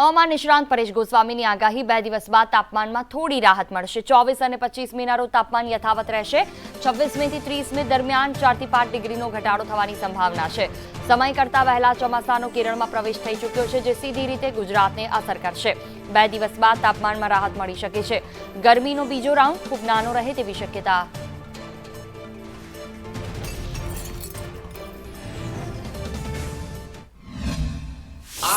હવામાન નિષ્ણાંત પરેશ ગોસ્વામીની આગાહી બે દિવસ બાદ તાપમાનમાં થોડી રાહત મળશે. ચોવીસ અને પચીસ મીના રોજ તાપમાન યથાવત રહેશે. છવ્વીસ મે થી ત્રીસ મે દરમિયાન ચારથી પાંચ ડિગ્રીનો ઘટાડો થવાની સંભાવના છે. સમય કરતા વહેલા ચોમાસાનો કેરળમાં પ્રવેશ થઈ ચૂક્યો છે, જે સીધી રીતે ગુજરાતને અસર કરશે. બે દિવસ બાદ તાપમાનમાં રાહત મળી શકે છે. ગરમીનો બીજો રાઉન્ડ ખૂબ નાનો રહે તેવી શક્યતા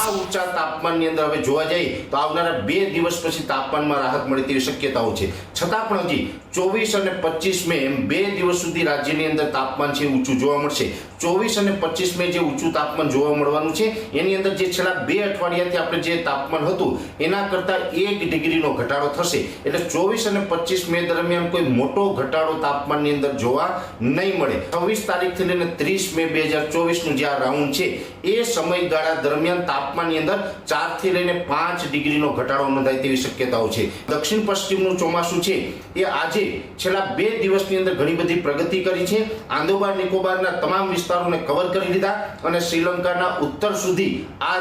આ ઊંચા તાપમાનની અંદર હવે જોવા જઈએ તો આવનારા બે દિવસ પછી તાપમાનમાં રાહત મળે તેવી શક્યતાઓ છે. છતાં પણ હજી ચોવીસ અને પચીસ મે એમ બે દિવસ સુધી રાજ્યની અંદર તાપમાન છે ઊંચું જોવા મળશે. ચોવીસ અને પચીસ મે જે ઊંચું તાપમાન જોવા મળવાનું છે, એની અંદર જે છેલ્લા બે અઠવાડિયાથી આપણે જે તાપમાન હતું, એના કરતાં એક ડિગ્રીનો ઘટાડો થશે. એટલે ચોવીસ અને પચીસ મે દરમિયાન કોઈ મોટો ઘટાડો તાપમાનની અંદર જોવા નહીં મળે. છવ્વીસ તારીખથી લઈને ત્રીસ મે બે હજાર ચોવીસનું જે આ રાઉન્ડ છે, એ સમયગાળા દરમિયાન તાપમાનની અંદર ચારથી લઈને પાંચ ડિગ્રીનો ઘટાડો નોંધાય તેવી શક્યતાઓ છે. દક્ષિણ પશ્ચિમનું ચોમાસું છે, એ આજે છેલ્લા બે દિવસની અંદર ઘણી બધી પ્રગતિ કરી છે. આંદોબાર નિકોબારના તમામ વિસ્તારોને કવર કરી લીધા અને શ્રીલંકાના ઉત્તર સુધી આ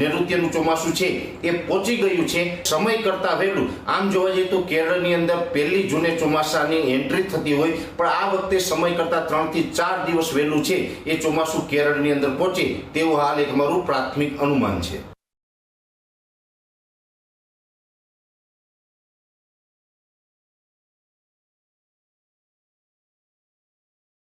નૈઋત્યનું ચોમાસું છે, એ પહોંચી ગયું છે. સમય કરતાં વહેલું, આમ જોવા જઈએ તો કેરળની અંદર પહેલી જૂને ચોમાસાની એન્ટ્રી થતી હોય, પણ આ વખતે સમય કરતાં ત્રણથી ચાર દિવસ વહેલું છે, એ ચોમાસું કેરળની અંદર પહોંચે, તેવું હાલ એક અમારું પ્રાથમિક અનુમાન છે